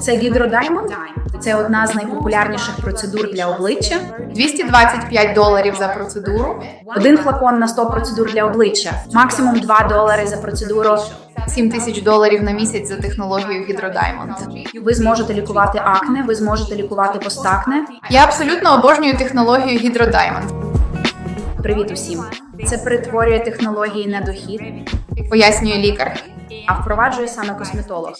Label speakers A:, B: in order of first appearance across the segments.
A: Це гідродаймонд. Це одна з найпопулярніших процедур для обличчя.
B: 225 доларів за процедуру,
A: Один флакон на 100 процедур для обличчя, максимум 2 долари за процедуру.
B: 7 тисяч доларів на місяць за технологією Гідродаймонд.
A: Ви зможете лікувати акне, ви зможете лікувати постакне.
B: Я абсолютно обожнюю технологію Гідродаймонд.
A: Привіт усім! Це перетворює технології на дохід,
B: Пояснює лікар.
A: А впроваджує саме косметолог.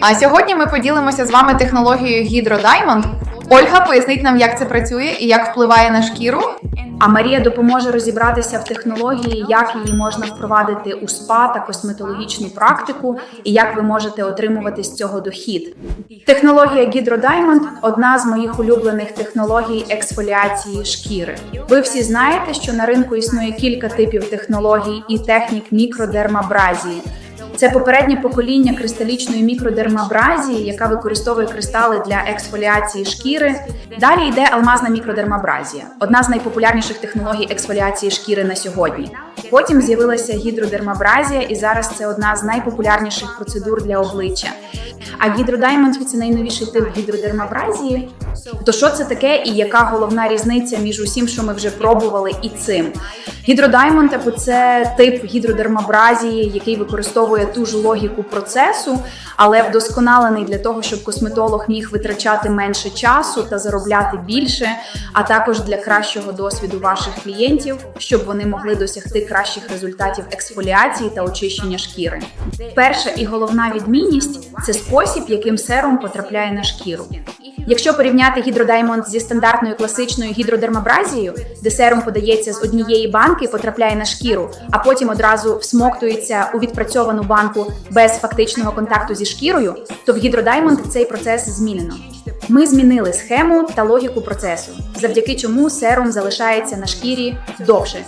B: А сьогодні ми поділимося з вами технологією Гідродаймонд. Ольга пояснить нам, як це працює і як впливає на шкіру.
A: А Марія допоможе розібратися в технології, як її можна впровадити у спа та косметологічну практику, і як ви можете отримувати з цього дохід. Технологія Gidro одна з моїх улюблених технологій ексфоліації шкіри. Ви всі знаєте, що на ринку існує кілька типів технологій і технік мікродермабразії. Це попереднє покоління кристалічної мікродермабразії, яка використовує кристали для ексфоліації шкіри. Далі йде алмазна мікродермабразія, одна з найпопулярніших технологій ексфоліації шкіри на сьогодні. Потім з'явилася гідродермабразія, і зараз це одна з найпопулярніших процедур для обличчя. А гідродаймонд це найновіший тип гідродермабразії. То що це таке і яка головна різниця між усім, що ми вже пробували, і цим? Гідродаймонд це тип гідродермабразії, який використовує ту ж логіку процесу, але вдосконалений для того, щоб косметолог міг витрачати менше часу та заробляти більше, а також для кращого досвіду ваших клієнтів, щоб вони могли досягти кращих результатів ексфоліації та очищення шкіри. Перша і головна відмінність це спосіб, яким серум потрапляє на шкіру. Якщо порівняти гідродаймонд зі стандартною класичною гідродермабразією, де серум подається з однієї банки, потрапляє на шкіру, а потім одразу всмоктується у відпрацьовану банку без фактичного контакту зі шкірою, то в гідродаймонд цей процес змінено. Ми змінили схему та логіку процесу, завдяки чому серум залишається на шкірі довше.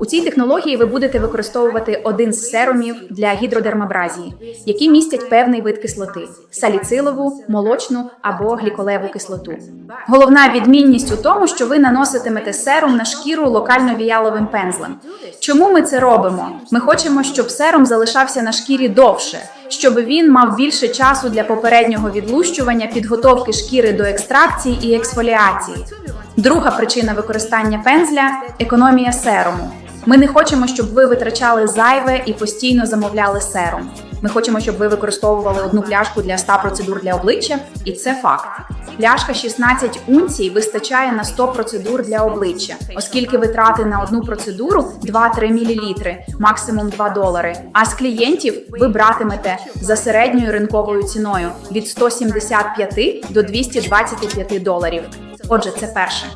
A: У цій технології ви будете використовувати один з серумів для гідродермабразії, які містять певний вид кислоти саліцилову, молочну або гліколеву кислоту. Головна відмінність у тому, що ви наноситимете серум на шкіру локально віяловим пензлем. Чому ми це робимо? Ми хочемо, щоб серум залишався на шкірі довше, щоб він мав більше часу для попереднього відлущування, підготовки шкіри до екстракції і ексфоліації. Друга причина використання пензля економія серуму. Ми не хочемо, щоб ви витрачали зайве і постійно замовляли серум. Ми хочемо, щоб ви використовували одну пляшку для 100 процедур для обличчя, і це факт. Пляшка 16 унцій вистачає на 100 процедур для обличчя, оскільки витрати на одну процедуру 2-3 мл, максимум 2 долари. А з клієнтів ви братимете за середньою ринковою ціною від 175 до 225 доларів. Отже, це перше.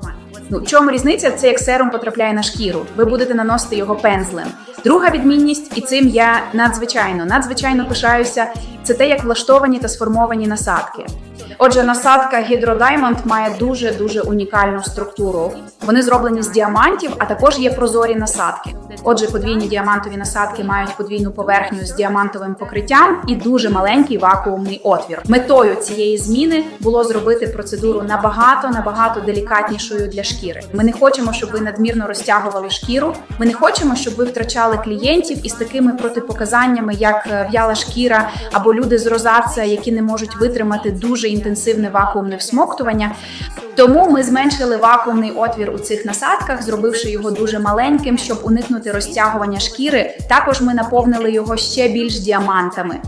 A: Ну, в чому різниця? Це як серум потрапляє на шкіру. Ви будете наносити його пензлем. Друга відмінність, і цим я надзвичайно, надзвичайно пишаюся. Це те, як влаштовані та сформовані насадки. Отже, насадка Hydro має дуже дуже унікальну структуру. Вони зроблені з діамантів, а також є прозорі насадки. Отже, подвійні діамантові насадки мають подвійну поверхню з діамантовим покриттям і дуже маленький вакуумний отвір. Метою цієї зміни було зробити процедуру набагато набагато делікатнішою для шкіри. Ми не хочемо, щоб ви надмірно розтягували шкіру. Ми не хочемо, щоб ви втрачали клієнтів із такими протипоказаннями, як е, в'яла шкіра або люди з розація, які не можуть витримати дуже інтенсивне вакуумне всмоктування. Тому ми зменшили вакуумний отвір у цих насадках, зробивши його дуже маленьким, щоб уникнути розтягування шкіри. Також ми наповнили його ще більш діамантами.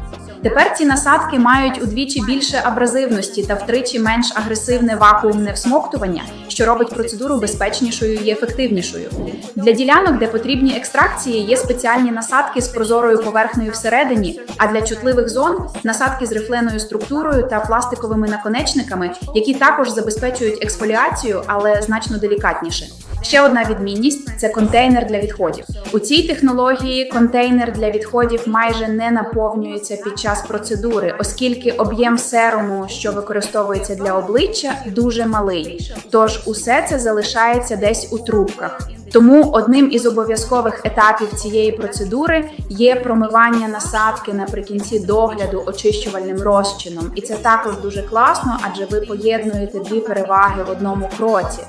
A: Тепер ці насадки мають удвічі більше абразивності та втричі менш агресивне вакуумне всмоктування, що робить процедуру безпечнішою і ефективнішою. Для ділянок, де потрібні екстракції, є спеціальні насадки з прозорою поверхнею всередині, а для чутливих зон насадки з рифленою структурою та пластиковими наконечниками, які також забезпечують ексфоліацію, але значно делікатніше. Ще одна відмінність це контейнер для відходів. У цій технології контейнер для відходів майже не наповнюється під час процедури, оскільки об'єм серуму, що використовується для обличчя, дуже малий. Тож усе це залишається десь у трубках. Тому одним із обов'язкових етапів цієї процедури є промивання насадки наприкінці догляду очищувальним розчином, і це також дуже класно, адже ви поєднуєте дві переваги в одному кроці.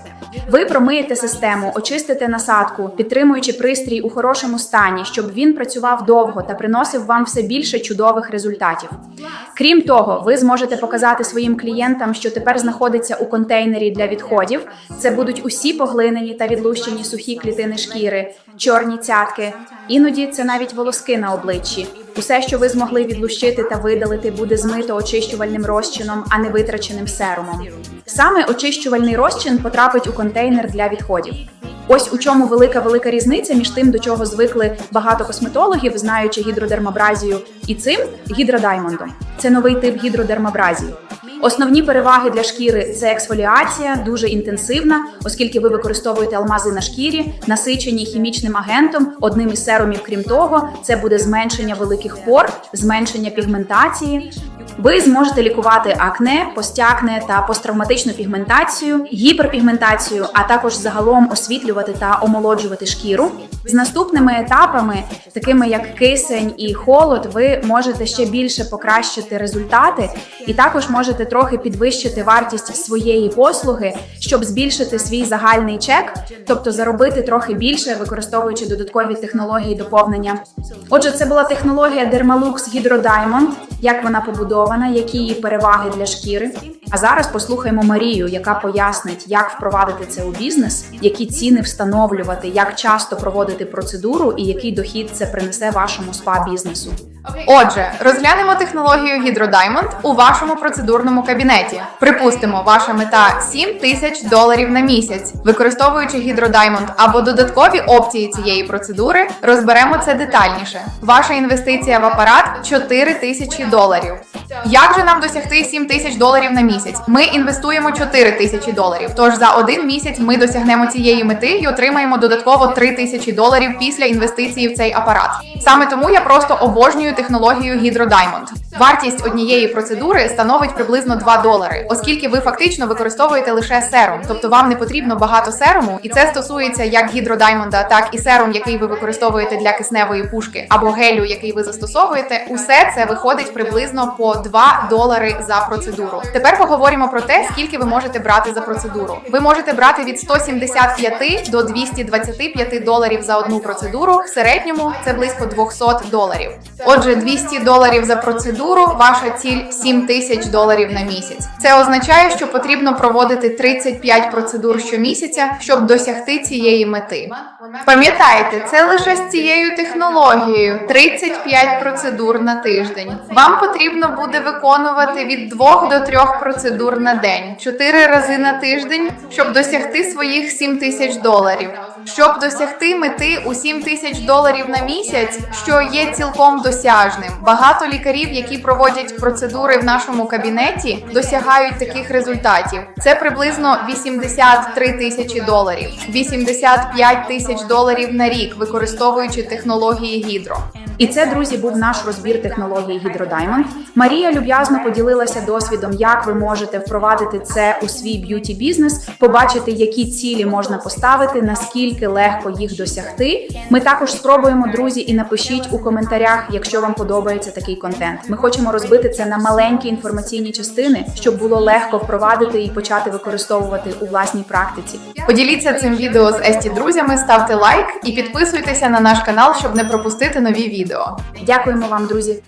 A: Ви промиєте систему, очистите насадку, підтримуючи пристрій у хорошому стані, щоб він працював довго та приносив вам все більше чудових результатів. Крім того, ви зможете показати своїм клієнтам, що тепер знаходиться у контейнері для відходів. Це будуть усі поглинені та відлущені сухі клітини шкіри, чорні цятки. Іноді це навіть волоски на обличчі. Усе, що ви змогли відлущити та видалити, буде змито очищувальним розчином, а не витраченим серумом. Саме очищувальний розчин потрапить у контейнер для відходів. Ось у чому велика велика різниця між тим, до чого звикли багато косметологів, знаючи гідродермабразію, і цим гідродаймондом. Це новий тип гідродермабразії. Основні переваги для шкіри це ексфоліація, дуже інтенсивна, оскільки ви використовуєте алмази на шкірі, насичені хімічним агентом. Одним із серумів, крім того, це буде зменшення великих пор, зменшення пігментації. Ви зможете лікувати акне, постякне та посттравматичну пігментацію, гіперпігментацію, а також загалом освітлювати та омолоджувати шкіру. З наступними етапами, такими як кисень і холод, ви можете ще більше покращити результати, і також можете трохи підвищити вартість своєї послуги, щоб збільшити свій загальний чек, тобто заробити трохи більше, використовуючи додаткові технології доповнення. Отже, це була технологія Dermalux Hydro Diamond, як вона побудована, які її переваги для шкіри. А зараз послухаємо Марію, яка пояснить, як впровадити це у бізнес, які ціни встановлювати, як часто проводити процедуру і який дохід це принесе вашому спа бізнесу.
B: Отже, розглянемо технологію Hydro у вашому процедурному кабінеті. Припустимо, ваша мета 7 тисяч доларів на місяць. Використовуючи Hydro або додаткові опції цієї процедури, розберемо це детальніше. Ваша інвестиція в апарат 4 тисячі доларів. Як же нам досягти 7 тисяч доларів на місяць? Ми інвестуємо 4 тисячі доларів. Тож за один місяць ми досягнемо цієї мети і отримаємо додатково 3 тисячі доларів після інвестиції в цей апарат. Саме тому я просто обожнюю технологію Diamond. Вартість однієї процедури становить приблизно 2 долари, оскільки ви фактично використовуєте лише серум, тобто вам не потрібно багато серуму, і це стосується як Hydro так і серум, який ви використовуєте для кисневої пушки, або гелю, який ви застосовуєте. Усе це виходить приблизно по 2 долари за процедуру. Тепер поговоримо про те, скільки ви можете брати за процедуру. Ви можете брати від 175 до 225 доларів за одну процедуру. В середньому це близько 200 доларів. Отже, 200 доларів за процедуру, ваша ціль 7 тисяч доларів на місяць. Це означає, що потрібно проводити 35 процедур щомісяця, щоб досягти цієї мети. Пам'ятайте, це лише з цією технологією 35 процедур на тиждень. Вам потрібно буде виконувати від 2 до 3 процедур на день, 4 рази на тиждень, щоб досягти своїх 7 тисяч доларів. Щоб досягти мети у 7 тисяч доларів на місяць, що є цілком досяжним. Багато лікарів, які проводять процедури в нашому кабінеті, досягають таких результатів. Це приблизно 83 тисячі доларів, 85 тисяч доларів на рік, використовуючи технології гідро.
A: І це, друзі, був наш розбір технології Diamond. Марія люб'язно поділилася досвідом, як ви можете впровадити це у свій б'юті бізнес, побачити, які цілі можна поставити, наскільки легко їх досягти. Ми також спробуємо, друзі, і напишіть у коментарях, якщо вам подобається такий контент. Ми хочемо розбити це на маленькі інформаційні частини, щоб було легко впровадити і почати використовувати у власній практиці.
B: Поділіться цим відео з Есті друзями, ставте лайк і підписуйтеся на наш канал, щоб не пропустити нові відео.
A: Дякуємо вам, друзі.